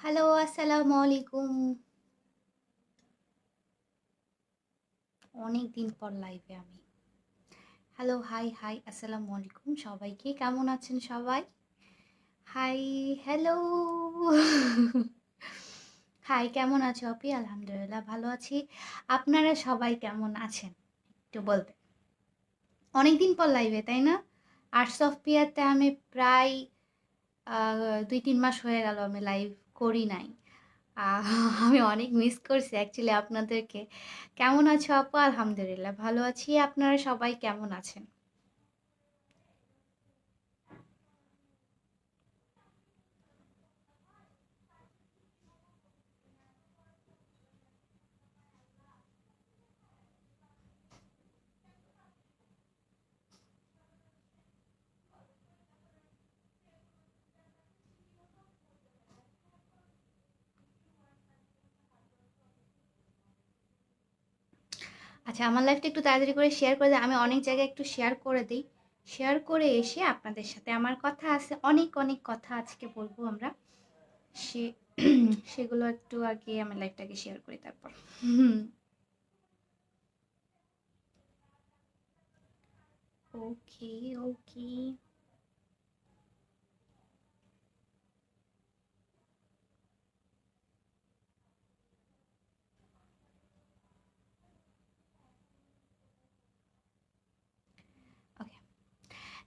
Hello, আসসালামু আলাইকুম। অনেক দিন পর লাইভে আমি। হ্যালো, হাই, হাই, আসসালামু আলাইকুম সবাইকে। কেমন আছেন সবাই? High, hello. হাই, কেমন আছো আপি? আলহামদুলিল্লাহ ভালো আছি। আপনারা সবাই কেমন আছেন? একটু বলবেন। অনেকদিন পর লাইভে, তাই না? আর্টস অফ পিয়াতে আমি প্রায় দুই ২-৩ মাস হয়ে গেল আমি লাইভ করি নাই। আমি অনেক মিস করছি অ্যাকচুয়ালি আপনাদেরকে। কেমন আছো আপু? আলহামদুলিল্লাহ, ভালো আছি। আপনারা সবাই কেমন আছেন? আচ্ছা আমার লাইফটা একটু তাড়াতাড়ি করে শেয়ার করে দিই আমি অনেক জায়গায় একটু শেয়ার করে দিই শেয়ার করে এসে আপনাদের সাথে আমার কথা আছে অনেক, অনেক কথা আজকে বলব আমরা। সে সেগুলো একটু আগে আমার লাইফটাকে শেয়ার করি তারপর। ওকে, ওকে।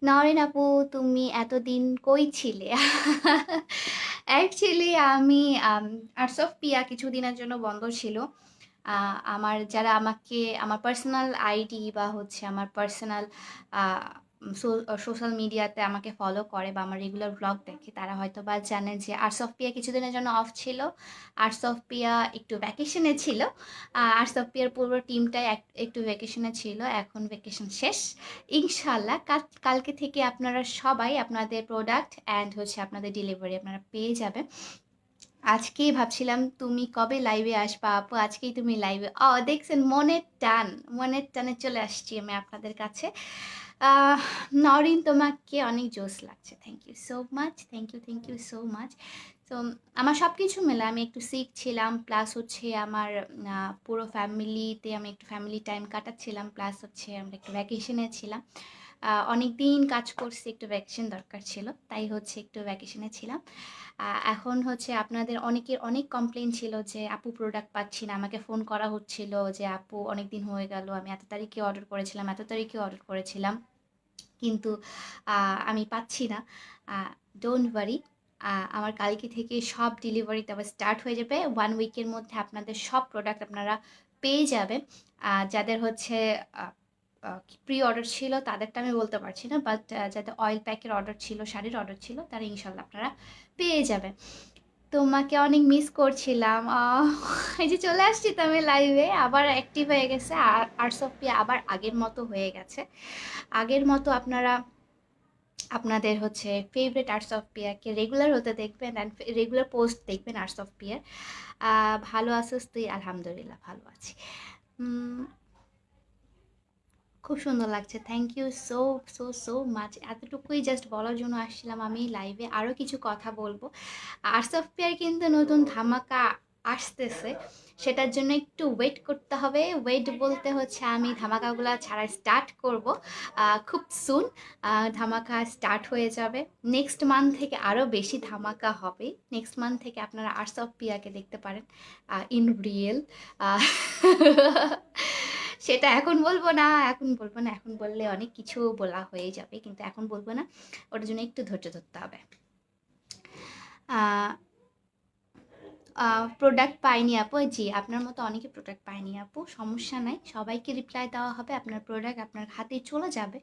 নওরিন আপু তুমি এতদিন কই ছিলে? অ্যাকচুয়ালি আমি আর আর্টস অফ পিয়া কিছুদিনের জন্য বন্ধ ছিল। আমার যারা আমাকে, আমার পার্সোনাল আইডি বা হচ্ছে আমার পার্সোনাল সোশ্যাল মিডিয়াতে আমাকে ফলো করে বা আমার রেগুলার ভ্লগ দেখে তারা হয়তো বা জানে যে আর্টস অফ পিয়া কিছুদিনের জন্য অফ ছিল। আর্টস অফ পিয়া একটু ভ্যাকেশনে ছিল। আর্টস অফ পিয়ার পুরো টিমটাই এক একটু ভ্যাকেশনে ছিল। এখন ভ্যাকেশন শেষ। ইনশাল্লাহ কাল কালকে থেকে আপনারা সবাই আপনাদের প্রোডাক্ট অ্যান্ড হচ্ছে আপনাদের ডেলিভারি আপনারা পেয়ে যাবেন। আজকেই ভাবছিলাম তুমি কবে লাইভে আসবা আপু? আজকেই তুমি লাইভে ও দেখছেন মনের টান, মনের টানে চলে আসছি আমি আপনাদের কাছে। আহ নওরিন তোমাকে অনেক জোস লাগছে। Thank you so much. Thank you, thank you so much. তো আমার সব কিছু মিলে আমি একটু সিক ছিলাম প্লাস হচ্ছে আমার পুরো ফ্যামিলিতে আমি একটু ফ্যামিলি টাইম কাটাচ্ছিলাম। প্লাস হচ্ছে আমরা একটু ভ্যাকেশনে ছিলাম। অনেক দিন কাজ করছি একটু ভ্যাকেশন দরকার ছিল। তাই হচ্ছে একটু ভ্যাকেশনে ছিলাম। এখন হচ্ছে আপনাদের অনেকের অনেক কমপ্লেন ছিল যে আপু প্রোডাক্ট পাচ্ছি না। আমাকে ফোন করা হচ্ছিল যে আপু অনেক দিন হয়ে গেল। আমি এত তারিখে অর্ডার করেছিলাম, এত তারিখে অর্ডার করেছিলাম। কিন্তু আমি পাচ্ছি না। ডোন্ট ওয়ারি আমার কালকে থেকে সব ডেলিভারি দেওয়া স্টার্ট হয়ে যাবে। ওয়ান উইকের মধ্যে আপনাদের সব প্রোডাক্ট আপনারা পেয়ে যাবেন। আ যাদের হচ্ছে প্রি অর্ডার ছিল তাদেরটা আমি বলতে পারছি না। বাট যাদের অয়েল প্যাকের অর্ডার ছিল, শাড়ির অর্ডার ছিল তারা ইনশাল্লাহ আপনারা পেয়ে যাবেন। তোমাকে অনেক মিস করছিলাম। এই যে চলে আসছি তো আমি লাইভে আবার অ্যাক্টিভ হয়ে গেছে। আর আর্টস অফ আবার আগের মতো হয়ে গেছে। আগের মতো আপনারা, আপনাদের হচ্ছে ফেভারিট আর্টস অফ পিয়াকে রেগুলার হতে দেখবেন অ্যান্ড রেগুলার পোস্ট দেখবেন আর্টস অফ পিয়ার। ভালো আছোস তুই? আলহামদুলিল্লাহ, ভালো আছি। খুব সুন্দর লাগছে। Thank you so, so, so much. এতটুকুই জাস্ট বলার জন্য আসছিলাম আমি লাইভে। আরও কিছু কথা বলব অফ পিয়ার কিন্তু নতুন ধামাকা আসতেছে। সেটার জন্য একটু ওয়েট করতে হবে। ওয়েট বলতে হচ্ছে আমি ধামাকাগুলা ছাড়া স্টার্ট করব। খুব সুন ধামাকা স্টার্ট হয়ে যাবে। নেক্সট মান্থ থেকে আরও বেশি ধামাকা হবে। নেক্সট মান্থ থেকে আপনারা আর্টস অফ পিয়াকে দেখতে পারেন ইন রিয়েল। সেটা এখন বলব না, এখন বলব না। এখন বললে অনেক কিছু বলা হয়ে যাবে। কিন্তু এখন বলব না। ওটার জন্য একটু ধৈর্য ধরতে হবে। প্রোডাক্ট পাইনি আপু। জি, আপনার মতো অনেকে প্রোডাক্ট পায়নি আপু। সমস্যা নাই। সবাইকে রিপ্লাই দেওয়া হবে। আপনার প্রোডাক্ট আপনার হাতে চলে যাবে।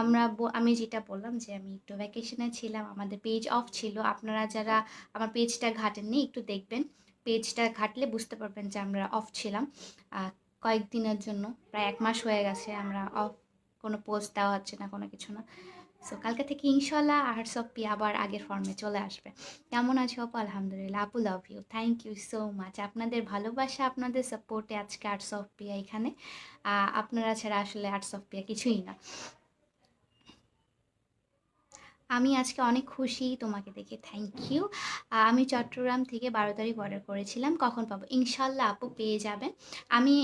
আমরা আমি যেটা বললাম যে আমি একটু ভ্যাকেশনে ছিলাম। আমাদের পেজ অফ ছিল। আপনারা যারা আমার পেজটা ঘাটেননি একটু দেখবেন। পেজটা ঘাটলে বুঝতে পারবেন যে আমরা অফ ছিলাম। আ কয়েকদিনের জন্য প্রায় এক মাস হয়ে গেছে আমরা অফ। কোনো পোস্ট দেওয়া হচ্ছে না, কোনো কিছু না। সো কালকে থেকে ইনশাল্লাহ আর্টস অফ পি আবার আগের ফর্মে চলে আসবে। কেমন আছো আপু? আলহামদুলিল্লাহ। আপু love you. Thank you so much. আপনাদের ভালোবাসা, আপনাদের সাপোর্টে আজকে আর্টস অফ পিয়া এখানে। আপনারা ছাড়া আসলে আর্টস অফ পিয়া কিছুই না। আমি আজকে অনেক খুশি তোমাকে দেখে থ্যাংক ইউ আমি চট্টগ্রাম থেকে বারো তারিখ অর্ডার করেছিলাম, কখন পাবো? ইনশাল্লাহ আপু পেয়ে যাবেন। আমি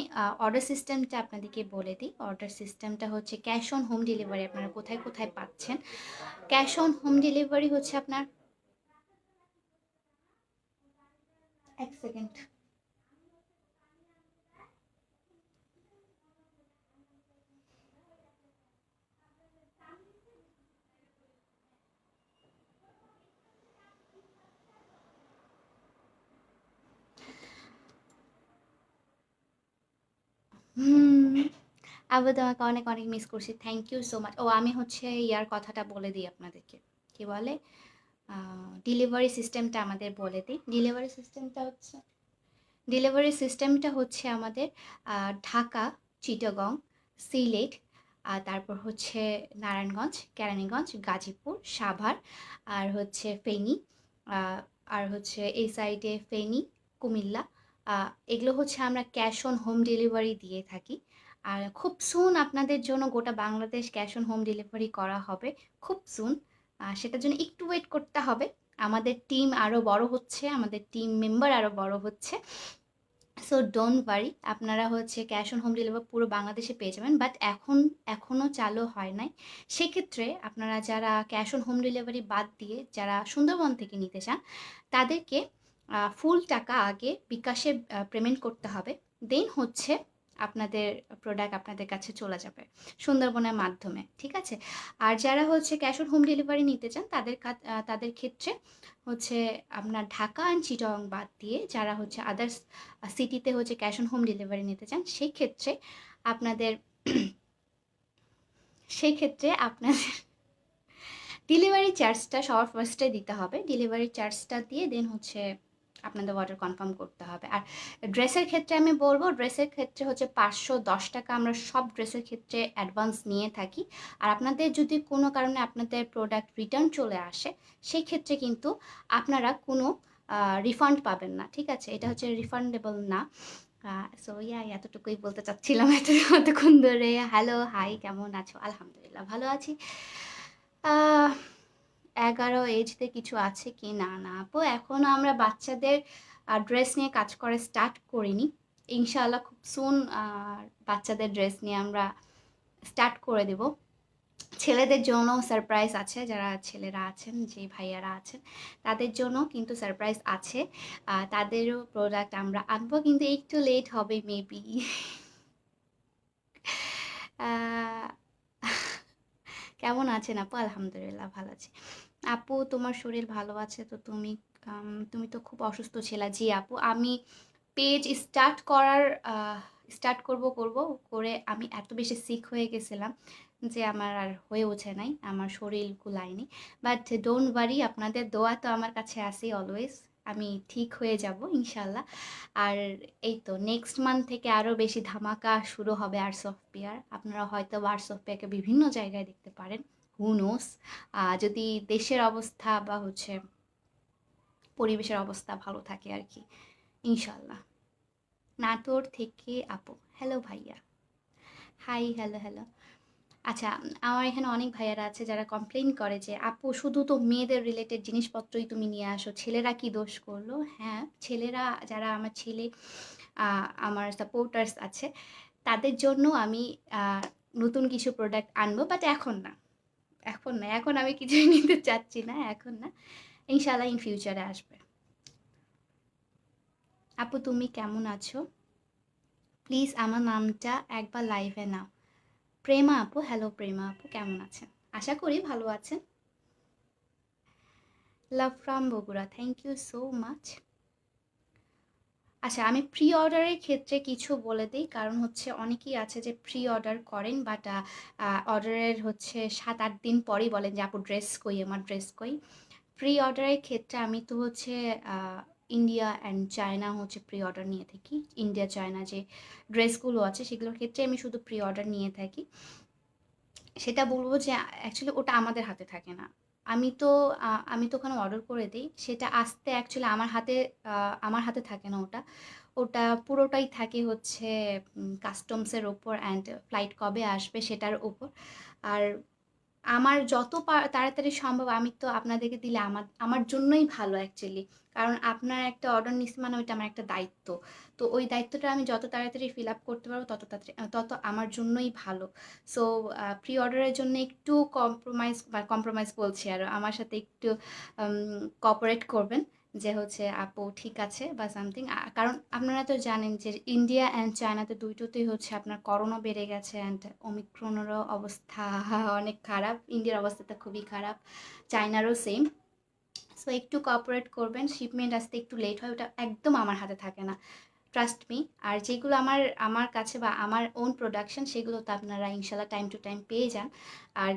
অর্ডার সিস্টেমটা আপনাদেরকে বলে দিই। অর্ডার সিস্টেমটা হচ্ছে ক্যাশ অন হোম ডেলিভারি আপনারা কোথায় কোথায় পাচ্ছেন? ক্যাশ অন হোম ডেলিভারি হচ্ছে আপনার এক সেকেন্ড হুম। আবু তোমাকে অনেক অনেক মিস করছি। থ্যাংক ইউ সো মাচ ও, আমি হচ্ছে ইয়ার কথাটা বলে দিই আপনাদেরকে। কি বলে? ডেলিভারি সিস্টেমটা আমাদের বলে দিই। ডেলিভারি সিস্টেমটা হচ্ছে ডেলিভারি সিস্টেমটা হচ্ছে আমাদের ঢাকা, চিটাগং, সিলেট আর তারপর হচ্ছে নারায়ণগঞ্জ, কেরানীগঞ্জ, গাজীপুর, সাভার, আর হচ্ছে ফেনী আর হচ্ছে এই সাইডে ফেনী, কুমিল্লা এগুলো হচ্ছে আমরা ক্যাশ অন হোম ডেলিভারি দিয়ে থাকি। আর খুব সুন আপনাদের জন্য গোটা Bangladesh cash on home delivery করা হবে, খুব সুন সেটার জন্য একটু ওয়েট করতে হবে। আমাদের টিম আরও বড় হচ্ছে, আমাদের টিম মেম্বার আরও বড় হচ্ছে। সো ডোন্ট ওয়ারি আপনারা হচ্ছে ক্যাশ অন হোম ডেলিভারি পুরো বাংলাদেশে পেয়ে যাবেন। বাট এখন এখনও চালু হয় নাই। সেক্ষেত্রে আপনারা যারা ক্যাশ অন হোম ডেলিভারি বাদ দিয়ে যারা সুন্দরবন থেকে নিতে চান, তাদেরকে ফুল টাকা আগে বিকাশে পেমেন্ট করতে হবে। দেন হচ্ছে আপনাদের প্রোডাক্ট আপনাদের কাছে চলে যাবে সুন্দরবনের মাধ্যমে, ঠিক আছে? আর যারা হচ্ছে ক্যাশ অন হোম ডেলিভারি নিতে চান, তাদের তাদের ক্ষেত্রে হচ্ছে আপনার ঢাকা অ্যান্ড চিটং বাদ দিয়ে যারা হচ্ছে আদার্স সিটিতে হচ্ছে ক্যাশ অন হোম ডেলিভারি নিতে চান, সেই ক্ষেত্রে আপনাদের, সেই ক্ষেত্রে আপনাদের ডেলিভারি চার্জটা সবার ফার্স্টে দিতে হবে। ডেলিভারি চার্জটা দিয়ে দেন হচ্ছে আপনাদের অর্ডার কনফার্ম করতে হবে। আর ড্রেসের ক্ষেত্রে আমি বলব ড্রেসের ক্ষেত্রে হচ্ছে পাঁচশো দশ টাকা আমরা সব ড্রেসের ক্ষেত্রে অ্যাডভান্স নিয়ে থাকি। আর আপনাদের যদি কোনো কারণে আপনাদের প্রোডাক্ট রিটার্ন চলে আসে সেই ক্ষেত্রে কিন্তু আপনারা কোনো রিফান্ড পাবেন না, ঠিক আছে? এটা হচ্ছে রিফান্ডেবল না। সো ইয়া এতটুকুই বলতে চাচ্ছিলাম এত এতক্ষণ ধরে। হ্যালো হাই কেমন আছো? আলহামদুলিল্লাহ, ভালো আছি। এগারো এজতে কিছু আছে কি না না আপু? এখনও আমরা বাচ্চাদের ড্রেস নিয়ে কাজ করে স্টার্ট করিনি। ইনশাআল্লাহ খুব সুন বাচ্চাদের ড্রেস নিয়ে আমরা স্টার্ট করে দেব। ছেলেদের জন্য সারপ্রাইজ আছে, যারা ছেলেরা আছেন, যে ভাইয়ারা আছেন, তাদের জন্য কিন্তু সারপ্রাইজ আছে। তাদেরও প্রোডাক্ট আমরা আনব, কিন্তু একটু লেট হবে মেবি কেমন আছেন আপু? আলহামদুলিল্লাহ ভালো আছি। আপু, তোমার শরীর ভালো আছে তো তুমি তুমি তো খুব অসুস্থ ছিলা। জি আপু, আমি পেজ স্টার্ট করার স্টার্ট করব করব, করে আমি এত বেশি সিক হয়ে গেছিলাম যে আমার আর হয়ে ওঠে নাই, আমার শরীর গুলায়নি। বাট ডোন্ট ওয়ারি আপনাদের দোয়া তো আমার কাছে আসেই অলওয়েজ আমি ঠিক হয়ে যাব, ইনশাল্লাহ। আর এই তো নেক্সট মান্থ থেকে আরও বেশি ধামাকা শুরু হবে আর্টস অফ পেয়ার আপনারা হয়তো আর্টস অফ পেয়ারকে বিভিন্ন জায়গায় দেখতে পারেন। হুনোস যদি দেশের অবস্থা বা হচ্ছে পরিবেশের অবস্থা ভালো থাকে আর কি, ইনশাল্লাহ। নাটোর থেকে আপু হ্যালো ভাইয়া। হাই হ্যালো হ্যালো আচ্ছা আমার এখানে অনেক ভাইয়ারা আছে যারা কমপ্লেন করে যে, আপু, শুধু তো মেয়েদের রিলেটেড জিনিসপত্রই তুমি নিয়ে আসো, ছেলেরা কি দোষ করল? হ্যাঁ ছেলেরা যারা আমার ছেলে আমার সাপোর্টার্স আছে, তাদের জন্য আমি নতুন কিছু প্রোডাক্ট আনব বাট এখন না এখন না, এখন আমি কিছুই নিতে চাচ্ছি না, এখন না ইনশাল্লাহ ইন ফিউচারে আসবে। আপু, তুমি কেমন আছো? প্লিজ আমার নামটা একবার লাইভে নাও। প্রেমা আপু হ্যালো প্রেমা আপু, কেমন আছেন? আশা করি ভালো আছেন। Love from Bogura thank you so much আচ্ছা আমি প্রি অর্ডারের ক্ষেত্রে কিছু বলে দিই, কারণ হচ্ছে অনেকেই আছে যে প্রি অর্ডার করেন বাট অর্ডারের হচ্ছে সাত আট দিন পরেই বলেন যে, আপু ড্রেস কই, আমার ড্রেস কই? প্রি অর্ডারের ক্ষেত্রে আমি তো হচ্ছে ইন্ডিয়া অ্যান্ড চায়না হচ্ছে প্রি অর্ডার নিয়ে থাকি। ইন্ডিয়া চায়না যে ড্রেসগুলো আছে সেগুলোর ক্ষেত্রে আমি শুধু প্রি অর্ডার নিয়ে থাকি। সেটা বলব যে অ্যাকচুয়ালি ওটা আমাদের হাতে থাকে না। আমি তো আমি তো ওখানে অর্ডার করে দিই। সেটা আসতে অ্যাকচুয়ালি আমার হাতে আমার হাতে থাকে না ওটা। ওটা পুরোটাই থাকে হচ্ছে কাস্টমসের ওপর অ্যান্ড ফ্লাইট কবে আসবে সেটার ওপর। আর আমার যত তাড়াতাড়ি সম্ভব আমি তো আপনাদেরকে দিলে আমার আমার জন্যই ভালো অ্যাকচুয়ালি কারণ আপনার একটা অর্ডার নিচ্ছে মানে ওইটা আমার একটা দায়িত্ব। তো ওই দায়িত্বটা আমি যত তাড়াতাড়ি ফিল আপ করতে পারব, তত তাড়াতাড়ি, তত আমার জন্যই ভালো। সো প্রি অর্ডারের জন্য একটু কম্প্রোমাইজ বা কম্প্রোমাইজ বলছি আর, আমার সাথে একটু কপারেট করবেন। যে হচ্ছে, আপু, ঠিক আছে বা সামথিং কারণ আপনারা তো জানেন যে ইন্ডিয়া অ্যান্ড চায়নাতে দুইটোতেই হচ্ছে আপনার করোনা বেড়ে গেছে অ্যান্ড অমিক্রনেরও অবস্থা অনেক খারাপ ইন্ডিয়ার অবস্থাটা খুবই খারাপ চায়নারও সেম সো একটু কপারেট করবেন শিপমেন্ট আসতে একটু লেট হয়, ওটা একদম আমার হাতে থাকে না। ট্রাস্ট মি আর যেগুলো আমার আমার কাছে বা আমার ওন প্রোডাকশন সেগুলো তো আপনারা ইনশাল্লাহ টাইম টু টাইম পেয়ে যান। আর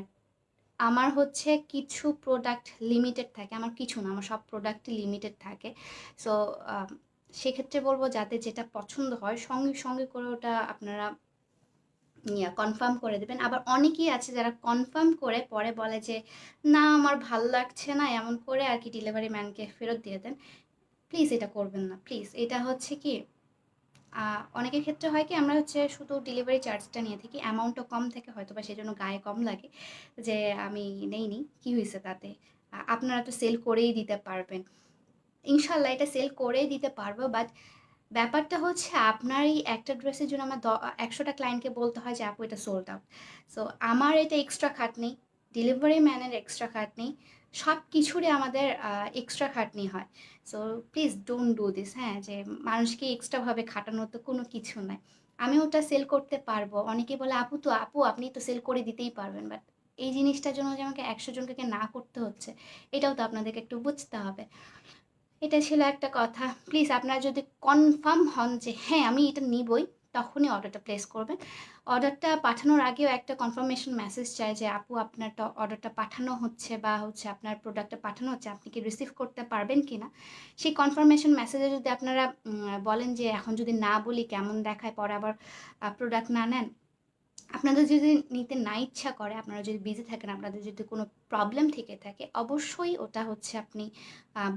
আমার হচ্ছে কিছু প্রোডাক্ট লিমিটেড থাকে। আমার কিছু না, আমার সব প্রোডাক্টই লিমিটেড থাকে। সো সেক্ষেত্রে বলব যাতে যেটা পছন্দ হয়, সঙ্গে সঙ্গে করে ওটা আপনারা ইয়া কনফার্ম করে দেবেন। আবার অনেকেই আছে যারা কনফার্ম করে পরে বলে যে, না, আমার ভালো লাগছে না। এমন করে আর কি ডেলিভারি ম্যানকে ফেরত দিয়ে দেন। প্লিজ এটা করবেন না। প্লিজ এটা হচ্ছে কি অনেকের ক্ষেত্রে হয় কি, আমরা হচ্ছে শুধু ডেলিভারি চার্জটা নিয়ে থাকি অ্যামাউন্টটা কম থাকে হয়তো বা সেই জন্য গায়ে কম লাগে, যে আমি নেইনি, কি হয়েছে তাতে? আপনারা তো সেল করেই দিতে পারবেন। ইনশাল্লাহ এটা সেল করেই দিতে পারব বাট ব্যাপারটা হচ্ছে আপনার এই একটা ড্রেসের জন্য আমার একশোটা ক্লায়েন্টকে বলতে হয় যে, আপু, এটা সোল্ড আউট সো আমার এটা এক্সট্রা খাটনি ডেলিভারি ম্যানের এক্সট্রা খাটনি সব কিছুরই আমাদের এক্সট্রা খাটনি হয়। So please don't do this হ্যাঁ যে মানুষকে এক্সট্রাভাবে খাটানোর তো কোনো কিছু নাই। আমি ওটা সেল করতে পারব। অনেকে বলে, আপু তো, আপু আপনি তো সেল করে দিতেই পারবেন। বাট এই জিনিসটার জন্য যে আমাকে একশো জনকে না করতে হচ্ছে, এটাও তো আপনাদেরকে একটু বুঝতে হবে। এটা ছিল একটা কথা। প্লিজ আপনারা যদি কনফার্ম হন যে হ্যাঁ আমি এটা নিবই। তখনই অর্ডারটা প্লেস করবেন। অর্ডারটা পাঠানোর আগেও একটা কনফার্মেশন মেসেজ চাই যে, আপু, আপনার অর্ডারটা পাঠানো হচ্ছে বা হচ্ছে আপনার প্রোডাক্টটা পাঠানো হচ্ছে, আপনি কি রিসিভ করতে পারবেন কি না সেই কনফার্মেশন মেসেজে যদি আপনারা বলেন যে, এখন যদি না বলি, কেমন দেখায়? পরে আবার প্রোডাক্ট না নেন? আপনাদের যদি নিতে না ইচ্ছা করে, আপনারা যদি বিজি থাকেন, আপনাদের যদি কোনো প্রবলেম থেকে থাকে, অবশ্যই ওটা হচ্ছে আপনি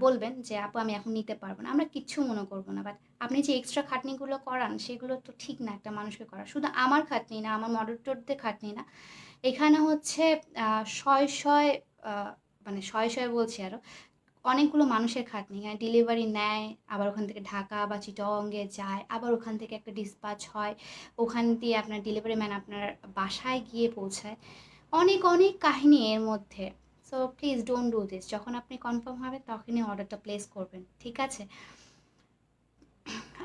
বলবেন যে, আপু, আমি এখন নিতে পারব না। আমরা কিচ্ছু মনে করব না। বাট আপনি যে এক্সট্রা খাটনিগুলো করান, সেগুলো তো ঠিক না একটা মানুষকে করা। শুধু আমার খাটনি না, আমার মডারেটরদের খাটনি না। এখানে হচ্ছে শয় শয় মানে শয় শয় বলছি আরও অনেকগুলো মানুষের খাটনি। হ্যাঁ ডেলিভারি নেয়, আবার ওখান থেকে ঢাকা বা চিটংয়ে যায়, আবার ওখান থেকে একটা ডিসপাচ হয়। ওখান দিয়ে আপনার ডেলিভারি ম্যান আপনার বাসায় গিয়ে পৌঁছায়। অনেক অনেক কাহিনী এর মধ্যে। So please don't do this যখন আপনি কনফার্ম হবে, তখনই অর্ডারটা প্লেস করবেন। ঠিক আছে?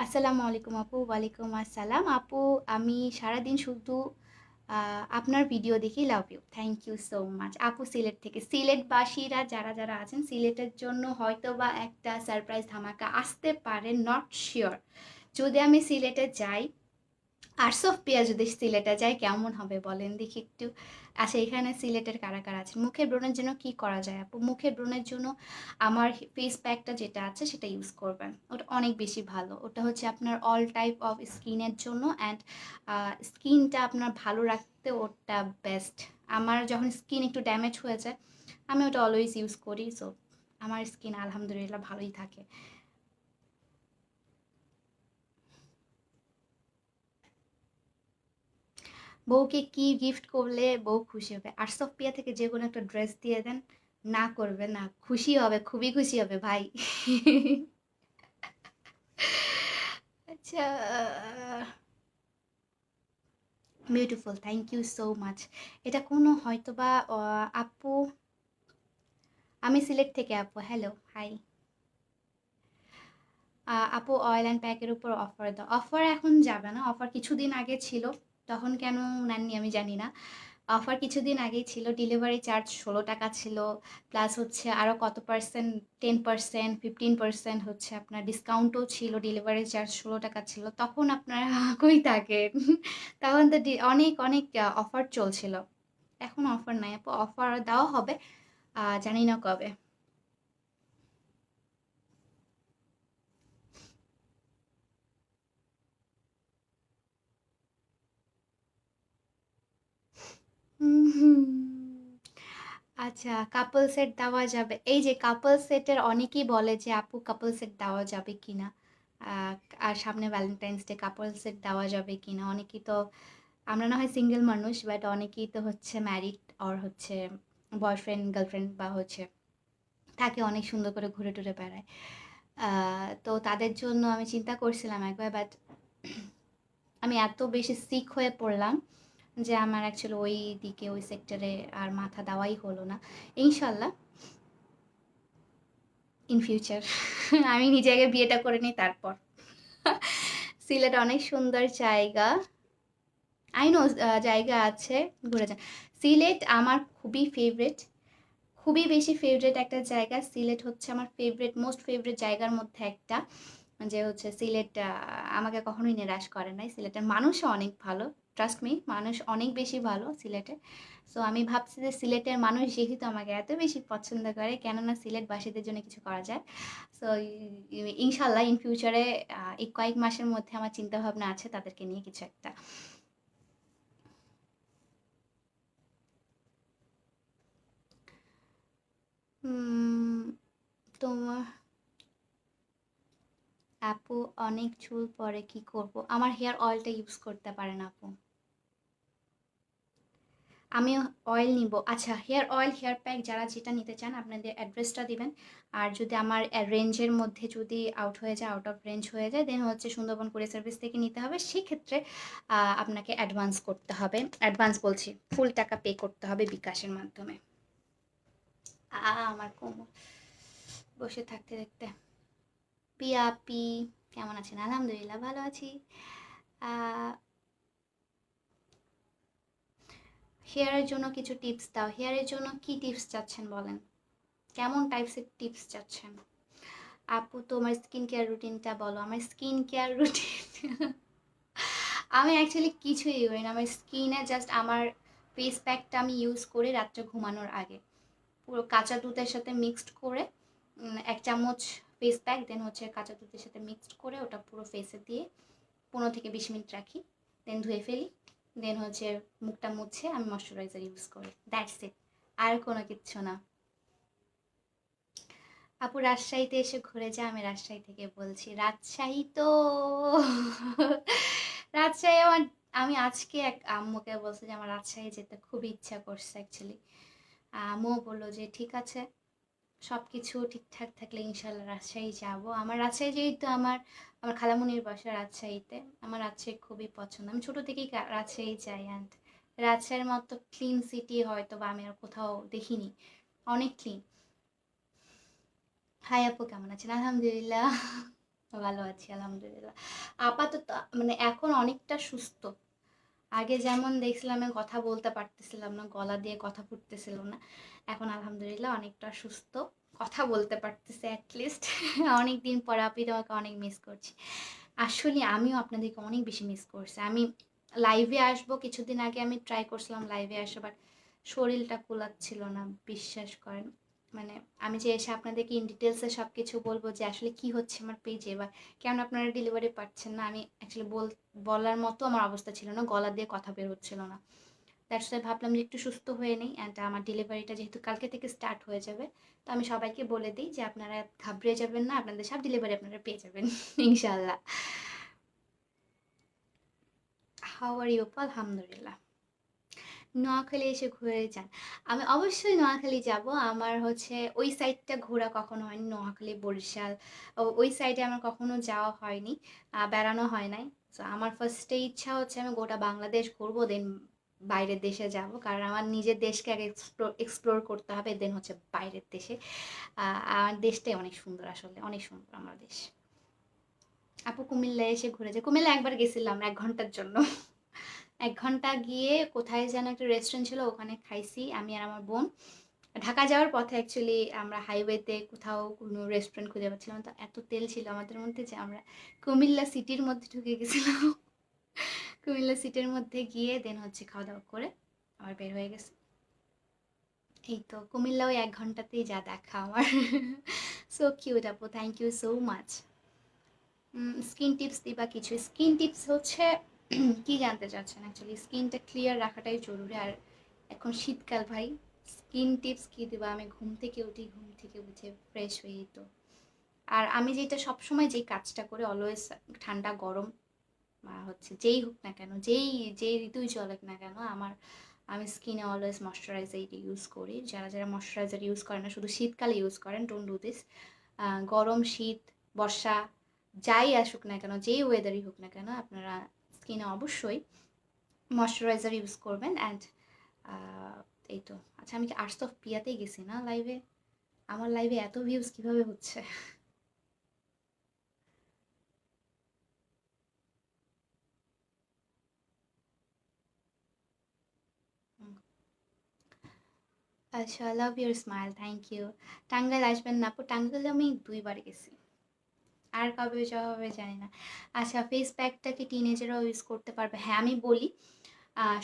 আসসালামু আলাইকুম আপু, ওয়ালাইকুম আসসালাম। আপু, আমি সারাদিন শুধু আপনার ভিডিও দেখি love you thank you so much আপু সিলেট থেকে। সিলেটবাসীরা যারা যারা আছেন, সিলেটের জন্য হয়তো বা একটা সারপ্রাইজ ধামাকা আসতে পারে নট শিওর যদি আমি সিলেটে যাই আর্টস অফ পিয়া যদি সিলেটে যাই, কেমন হবে বলেন দেখি একটু। আচ্ছা এখানে সিলেটের কারা কারা আছেন? মুখের ব্রণের জন্য কি করা যায় আপু? মুখের ব্রণের জন্য আমার ফেস প্যাকটা যেটা আছে সেটা ইউজ করবেন। ওটা অনেক বেশি ভালো। ওটা হচ্ছে আপনার অল টাইপ অফ স্কিনের জন্য অ্যান্ড স্কিনটা আপনার ভালো রাখতে ওটা বেস্ট আমার যখন স্কিন একটু ড্যামেজ হয়ে যায় আমি ওটা অলওয়েজ ইউজ করি। সো আমার স্কিন আলহামদুলিল্লাহ ভালোই থাকে। বউকে কি গিফট করলে বউ খুশি হবে? আর সফিয়া থেকে যে কোনো একটা ড্রেস দিয়ে দেন। না করবে না, খুশি হবে, খুবই খুশি হবে, ভাই। আচ্ছা beautiful thank you so much এটা কোনো হয়তো বা আপু, আমি সিলেট থেকে আপু হ্যালো হাই আপু অয়েল অ্যান্ড প্যাকের উপর অফার দাও। অফার এখন যাবে না অফার কিছুদিন আগে ছিল। তখন কেন নেননি আমি জানি না। অফার কিছুদিন আগেই ছিল ডেলিভারি চার্জ ষোলো টাকা ছিল প্লাস হচ্ছে আরও কত percent ten percent fifteen percent হচ্ছে আপনার ডিসকাউন্টও ছিল ডেলিভারি চার্জ ষোলো টাকা ছিল, তখন আপনার কই থাকে? তখন তো অনেক অনেক অফার চলছিল। এখন অফার নাই অফার দেওয়া হবে জানি না কবে। আচ্ছা কাপল সেট দেওয়া যাবে। এই যে কাপল সেটের অনেকেই বলে যে, আপু কাপল সেট দেওয়া যাবে কি না? আর সামনে ভ্যালেন্টাইন্স ডে কাপল সেট দেওয়া যাবে কি না? অনেকেই তো, আমরা না হয় সিঙ্গেল মানুষ বাট অনেকেই তো হচ্ছে ম্যারিড আর হচ্ছে বয়ফ্রেন্ড গার্লফ্রেন্ড বা হচ্ছে তাকে অনেক সুন্দর করে ঘুরে টুরে বেড়ায়। তো তাদের জন্য আমি চিন্তা করছিলাম একবার বাট আমি এত বেশি সিক হয়ে পড়লাম যে আমার অ্যাকচুয়ালি ওই দিকে, ওই সেক্টরে আর মাথা দেওয়াই হলো না। ইনশাল্লাহ ইন ফিউচার আমি নিজে আগে বিয়েটা করে নিই তারপর। সিলেট অনেক সুন্দর জায়গা। আই জায়গা আছে, ঘুরে যান সিলেট আমার খুবই ফেভারেট খুবই বেশি ফেভারেট একটা জায়গা। সিলেট হচ্ছে আমার ফেভারেট মোস্ট ফেভারেট জায়গার মধ্যে একটা। যে হচ্ছে সিলেট আমাকে কখনোই নিরাশ করে নাই। সিলেটের মানুষও অনেক ভালো। ট্রাস্ট মি মানুষ অনেক বেশি ভালো সিলেটে। সো আমি ভাবছি যে সিলেটের মানুষ যেহেতু আমাকে এত বেশি পছন্দ করে, কেননা সিলেটবাসীদের জন্য কিছু করা যায়। সো ইনশাল্লাহ ইন ফিউচারে এই কয়েক মাসের মধ্যে আমার চিন্তা ভাবনা আছে তাদেরকে নিয়ে কিছু একটা। তোমার আপু, অনেক চুল পরে কি করব? আমার হেয়ার অয়েলটা ইউজ করতে পারেন আপু। আমি অয়েল নিব। আচ্ছা হেয়ার অয়েল হেয়ার প্যাক যারা যেটা নিতে চান আপনাদের অ্যাড্রেসটা দিবেন। আর যদি আমার রেঞ্জের মধ্যে যদি আউট হয়ে যায় আউট অফ রেঞ্জ হয়ে যায় দেন হচ্ছে সুন্দরবন কুরিয়ার সার্ভিস থেকে নিতে হবে। সেক্ষেত্রে আপনাকে অ্যাডভান্স করতে হবে। অ্যাডভান্স বলছি ফুল টাকা পে করতে হবে বিকাশের মাধ্যমে। আমার কোমর বসে থাকতে দেখতে পিয়া কেমন আছেন? আলহামদুলিল্লাহ, ভালো আছি। হেয়ারের জন্য কিছু টিপস দাও। হেয়ারের জন্য কি টিপস চাচ্ছেন বলেন? কেমন টাইপসের টিপস চাচ্ছেন? আপু, তোমার স্কিন কেয়ার রুটিনটা বলো। আমার স্কিন কেয়ার রুটিন আমি অ্যাকচুয়ালি কিছুই করি না। আমার স্কিনে জাস্ট আমার ফেস প্যাকটা আমি ইউজ করি রাত্রে ঘুমানোর আগে। পুরো কাঁচা দুধের সাথে মিক্সড করে এক চামচ ফেস প্যাক দেন হচ্ছে কাঁচা দুধের সাথে মিক্সড করে ওটা পুরো ফেসে দিয়ে পনেরো থেকে বিশ মিনিট রাখি। দেন ধুয়ে ফেলি। দেন হচ্ছে মুখটা মুছে আমি ময়শ্চারাইজার ইউজ করি। দ্যাটস ইট আর কোনো কিচ্ছু না। আপু, রাজশাহীতে এসে ঘুরে যা, আমি রাজশাহী থেকে বলছি। রাজশাহী তো রাজশাহী আমার, আমি আজকে এক আম্মুকে বলছি যে আমার রাজশাহী যেতে খুব ইচ্ছা করছে অ্যাকচুয়ালি আম্মুও বলল যে ঠিক আছে। সব কিছু ঠিকঠাক থাকলে ইনশাল্লাহ রাজশাহী যাব। আমার রাজশাহী যেহেতু আমার আমার খালামুনির বাসা রাজশাহীতে, আমার রাজশাহী খুবই পছন্দ। আমি ছোটো থেকেই রাজশাহী যাই অ্যান্ড রাজশাহীর মতো ক্লিন সিটি হয়তো বা আমি আর কোথাও দেখিনি। অনেক ক্লিন হাই আপু, কেমন আছেন? আলহামদুলিল্লাহ। ভালো আছি, আলহামদুলিল্লাহ। আপাতত মানে এখন অনেকটা সুস্থ। আগে যেমন দেখছিলাম আমি কথা বলতে পারতেছিলাম না, গলা দিয়ে কথা ফুটতেছিল না, এখন আলহামদুলিল্লাহ অনেকটা সুস্থ, কথা বলতে পারতেছে অ্যাটলিস্ট অনেক দিন পর আপনি তোমাকে অনেক মিস করছি। আসলে আমিও আপনাদেরকে অনেক বেশি মিস করছি। আমি লাইভে আসব, কিছুদিন আগে আমি ট্রাই করছিলাম লাইভে আসা বাট শরীরটা কুলাচ্ছিল না, বিশ্বাস করেন। মানে আমি যে এসে আপনাদেরকে ইন ডিটেলসে সব কিছু বলব যে আসলে কি হচ্ছে আমার পেজে বা কেন আপনারা ডেলিভারি পাচ্ছেন না, আমি অ্যাকচুয়ালি বল, বলার মতো আমার অবস্থা ছিল না, গলা দিয়ে কথা বের হচ্ছিল না। দ্যাটস ওয়াই ভাবলাম যে একটু সুস্থ হয়ে নিই অ্যান্ড আমার ডেলিভারিটা যেহেতু কালকে থেকে স্টার্ট হয়ে যাবে, তো আমি সবাইকে বলে দিই যে আপনারা ঘাবড়ে যাবেন না, আপনাদের সব ডেলিভারি আপনারা পেয়ে যাবেন ইনশাল্লাহ হাউ আর ইউ আলহামদুলিল্লাহ। নোয়াখালী এসে ঘুরে যান। আমি অবশ্যই নোয়াখালী যাব। আমার হচ্ছে ওই সাইডটা ঘোরা কখনো হয়নি, নোয়াখালী, বরিশাল। ওই সাইডে আমার কখনো যাওয়া হয়নি বেড়ানো হয় নাই। তো আমার ফার্স্টে ইচ্ছা হচ্ছে আমি গোটা বাংলাদেশ ঘুরবো দেন বাইরের দেশে যাব। কারণ আমার নিজের দেশকে আগে এক্সপ্লোর এক্সপ্লোর করতে হবে দেন হচ্ছে বাইরের দেশে। আমার দেশটাই অনেক সুন্দর আসলে, অনেক সুন্দর আমার দেশ। আপু কুমিল্লা এসে ঘুরে যায় কুমিল্লা একবার গেছিলাম, এক ঘণ্টার জন্য। এক ঘণ্টা গিয়ে কোথায় যেন একটা রেস্টুরেন্ট ছিল, ওখানে খাইছি আমি আর আমার বোন। ঢাকা যাওয়ার পথে অ্যাকচুয়ালি আমরা হাইওয়েতে কোথাও কোনো রেস্টুরেন্ট খুঁজে পাচ্ছিলাম তো এত তেল ছিল আমাদের মধ্যে যে আমরা কুমিল্লা সিটির মধ্যে ঢুকে গেছিলাম। কুমিল্লা সিটির মধ্যে গিয়ে দেন হচ্ছে খাওয়া দাওয়া করে আবার বের হয়ে গেছে। এই তো কুমিল্লা ওই এক ঘন্টাতেই যা দেখা আমার। সো কিউট আপু thank you so much skin tips দিবা কিছু। স্কিন টিপস হচ্ছে কি জানতে চাচ্ছেন? অ্যাকচুয়ালি স্কিনটা ক্লিয়ার রাখাটাই জরুরি। আর এখন শীতকাল ভাই স্কিন টিপস কি দেবো? আমি ঘুম থেকে উঠি, ঘুম থেকে উঠে ফ্রেশ হয়ে তো। আর আমি যেটা সবসময় যেই কাজটা করি অলওয়েজ ঠান্ডা, গরম বা হচ্ছে যেই হোক না কেন, যেই যেই ঋতুই চলেক না কেন, আমার, আমি স্কিনে অলওয়েজ ময়শ্চারাইজার ইউজ করি। যারা যারা ময়শ্চারাইজার ইউজ করেন না, শুধু শীতকালে ইউজ করেন ডোন্ট ডু দিস গরম, শীত, বর্ষা, যাই আসুক না কেন, যেই ওয়েদারই হোক না কেন, আপনারা স্কিনে অবশ্যই ময়শ্চারাইজার ইউজ করবেন অ্যান্ড এই তো আচ্ছা আমি কি আর্টস অফ পিয়াতেই গেছি না লাইভে আমার লাইভে এত ভিউজ কীভাবে হচ্ছে? আচ্ছা love your smile thank you Tangail আসবেন না, আপু, টাঙ্গাইলে আমি দুইবার গেছি। আর কবে যাওয়া হবে জানি না। আচ্ছা ফেস প্যাকটা কি টিনেজারও ইউজ করতে পারবে? হ্যাঁ আমি বলি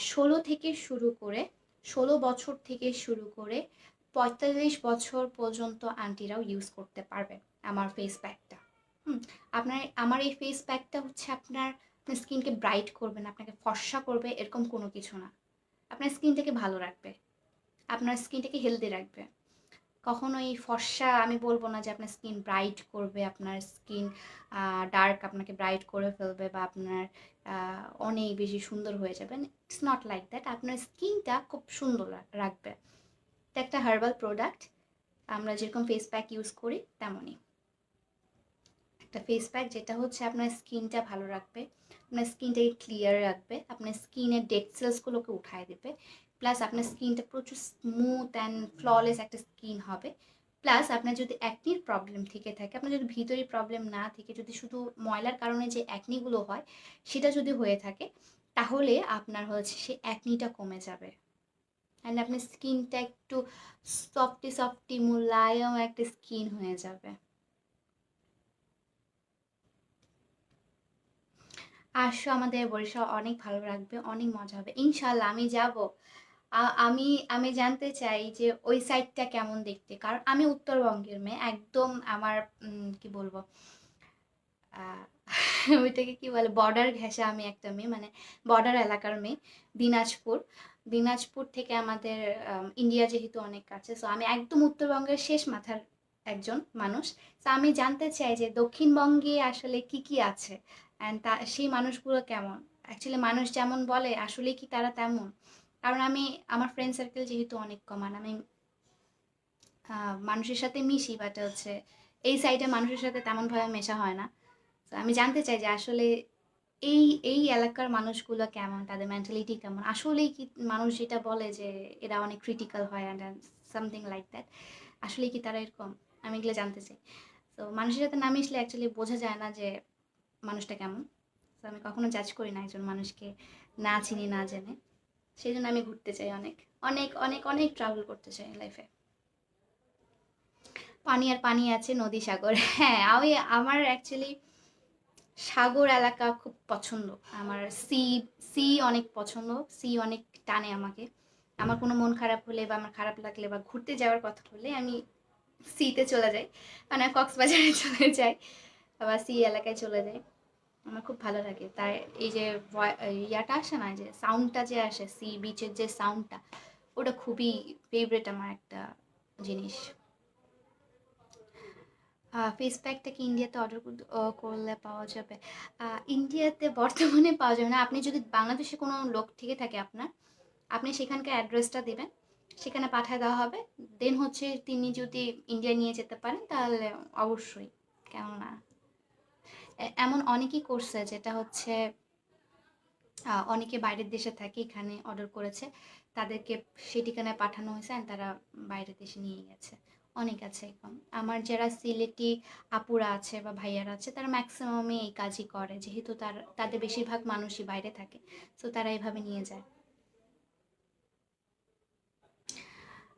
ষোলো থেকে শুরু করে, ষোলো বছর থেকে শুরু করে পঁয়তাল্লিশ বছর পর্যন্ত আন্টিরাও ইউজ করতে পারবে আমার ফেস প্যাকটা হুম, আপনার, আমার এই ফেস প্যাকটা হচ্ছে আপনার আপনার স্কিনকে ব্রাইট করবে না, আপনাকে ফর্সা করবে, এরকম কোনো কিছু না। আপনার স্কিনটাকে ভালো রাখবে। আপনার স্কিনটাকে হেলদি রাখবে। কখনোই ফর্সা আমি বলব না যে আপনার স্কিন ব্রাইট করবে, আপনার স্কিন ডার্ক আপনাকে ব্রাইট করে ফেলবে বা আপনার অনেক বেশি সুন্দর হয়ে যাবেন ইটস নট লাইক দ্যাট আপনার স্কিনটা খুব সুন্দর রাখবে। এটা একটা হার্বাল প্রোডাক্ট আমরা যেরকম ফেস প্যাক ইউজ করি তেমনই। একটা ফেস প্যাক যেটা হচ্ছে আপনার স্কিনটা ভালো রাখবে, আপনার স্কিনটাকে ক্লিয়ার রাখবে, আপনার স্কিনের ডেড সেলসগুলোকে উঠায় দেবে। প্লাস আপনার স্কিনটা প্রচুর স্মুথ অ্যান্ড ফ্ললেস একটা স্কিন হবে। প্লাস আপনার যদি অ্যাকনির প্রবলেম থেকে থাকে, আপনার যদি ভিতরে প্রবলেম না থেকে, যদি শুধু ময়লার কারণে যে অ্যাকনিগুলো হয়, সেটা যদি হয়ে থাকে, তাহলে আপনার হচ্ছে সে অ্যাকনিটা কমে যাবে। অ্যান্ড আপনার স্কিনটা একটু সফটি সফটি মোলায়ম একটা স্কিন হয়ে যাবে। আসো আমাদের বরিশাল অনেক ভালো লাগবে, অনেক মজা হবে। ইনশাল্লাহ আমি যাব। আমি আমি জানতে চাই যে ওই সাইডটা কেমন দেখতে? কারণ আমি উত্তরবঙ্গের মেয়ে, একদম আমার কি বলব? ওইটাকে কি বলে? বর্ডার ঘেঁষা আমি একটা মেয়ে মানে বর্ডার এলাকার মেয়ে, দিনাজপুর। দিনাজপুর থেকে আমাদের ইন্ডিয়া যেহেতু অনেক কাছে সো আমি একদম উত্তরবঙ্গের শেষ মাথার একজন মানুষ। তো আমি জানতে চাই যে দক্ষিণবঙ্গে আসলে কি কি আছে? অ্যান্ড তা, সেই মানুষগুলো কেমন? অ্যাকচুয়ালি মানুষ যেমন বলে আসলে কি তারা তেমন? কারণ আমি, আমার ফ্রেন্ড সার্কেল যেহেতু অনেক কমান আমি মানুষের সাথে মিশি বাট হচ্ছে এই সাইডে মানুষের সাথে তেমনভাবে মেশা হয় না। তো আমি জানতে চাই যে আসলে এই এই এলাকার মানুষগুলো কেমন? তাদের মেন্টালিটি কেমন? আসলেই কি মানুষ যেটা বলে যে এরা অনেক ক্রিটিক্যাল হয় অ্যান্ড সামথিং লাইক দ্যাট আসলে কি তারা এরকম? আমি এগুলো জানতে চাই। তো মানুষের সাথে না মিশলে অ্যাকচুয়ালি বোঝা যায় না যে মানুষটা কেমন। তো আমি কখনো জাজ করি না একজন মানুষকে না চিনি, না জেনে। সেই জন্য আমি ঘুরতে চাই অনেক। অনেক অনেক অনেক ট্রাভেল করতে চাই লাইফে পানি আর পানি আছে, নদী, সাগর। হ্যাঁ আমি, আমার অ্যাকচুয়ালি সাগর এলাকা খুব পছন্দ। আমার সি সি অনেক পছন্দ। সি অনেক টানে আমাকে। আমার কোনো মন খারাপ হলে বা আমার খারাপ লাগলে বা ঘুরতে যাওয়ার কথা হলে আমি সিতে চলে যাই। মানে কক্সবাজারে চলে যাই বা সি এলাকায় চলে যাই। আমার খুব ভালো লাগে। তার এই যে ইয়াটা আসে না যে সাউন্ডটা যে আসে সি বিচের যে সাউন্ডটা ওটা খুবই ফেভারেট আমার একটা জিনিস। ফেস প্যাকটা কি ইন্ডিয়াতে অর্ডার করলে পাওয়া যাবে। ইন্ডিয়াতে বর্তমানে পাওয়া যাবে না। আপনি যদি বাংলাদেশে কোনো লোক থেকে থাকে আপনার, আপনি সেখানকার অ্যাড্রেসটা দেবেন, সেখানে পাঠিয়ে দেওয়া হবে। দেন হচ্ছে তিনি যদি ইন্ডিয়া নিয়ে যেতে পারেন, তাহলে অবশ্যই, কেননা এমন অনেকেই করছে যেটা হচ্ছে অনেকে বাইরের দেশে থাকে, এখানে অর্ডার করেছে, তাদেরকে সেই ঠিকানায় পাঠানো হয়েছে আর তারা বাইরের দেশে নিয়ে গেছে। অনেক আছে এখন আমার যারা সিলেটি আপুরা আছে বা ভাইয়ারা আছে, তারা ম্যাক্সিমামই এই কাজই করে, যেহেতু তার, তাদের বেশিরভাগ মানুষই বাইরে থাকে সো তারা এভাবে নিয়ে যায়।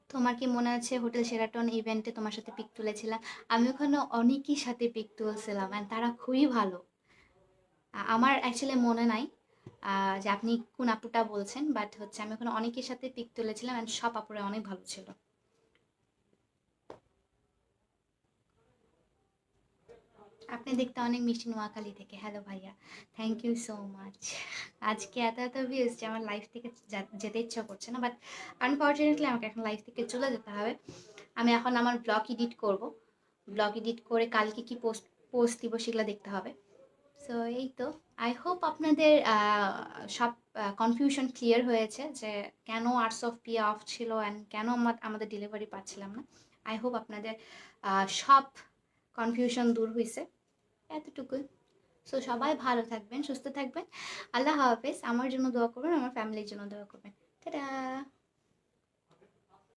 তোমার কি মনে আছে হোটেল সেরাটন ইভেন্টে তোমার সাথে পিক তুলেছিলাম? আমি ওখানে অনেকই সাথে পিক তুলছিলাম অ্যান্ড তারা খুবই ভালো। আমার অ্যাকচুয়ালি মনে নাই যে আপনি কোন আপুটা বলছেন বাট হচ্ছে আমি ওখানে অনেকের সাথে পিক তুলেছিলাম অ্যান্ড সব আপুরা অনেক ভালো ছিল। আপনি দেখতে অনেক মিষ্টি নোয়াখালী থেকে। হ্যালো ভাইয়া। থ্যাংক ইউ সো মাচ আজকে এত এত ভিউজ যে আমার লাইফ থেকে যেতে ইচ্ছা করছে না বাট আনফর্চুনেটলি আমাকে এখন লাইফ থেকে চলে যেতে হবে। আমি এখন আমার ব্লগ এডিট করব। ব্লগ এডিট করে কালকে কি পোস্ট পোস্ট দিব সেগুলো দেখতে হবে। সো এই তো। আই হোপ আপনাদের সব কনফিউশন ক্লিয়ার হয়েছে যে কেন আর্টস অফ পি অফ ছিল অ্যান্ড কেন আমা- আমাদের ডেলিভারি পাচ্ছিলাম না। আই হোপ আপনাদের সব কনফিউশন দূর হয়েছে এতটুকুই সো সবাই ভালো থাকবেন, সুস্থ থাকবেন। আল্লাহ হাফেজ। আমার জন্য দোয়া করবেন, আমার ফ্যামিলির জন্য দোয়া করবেন। টাটা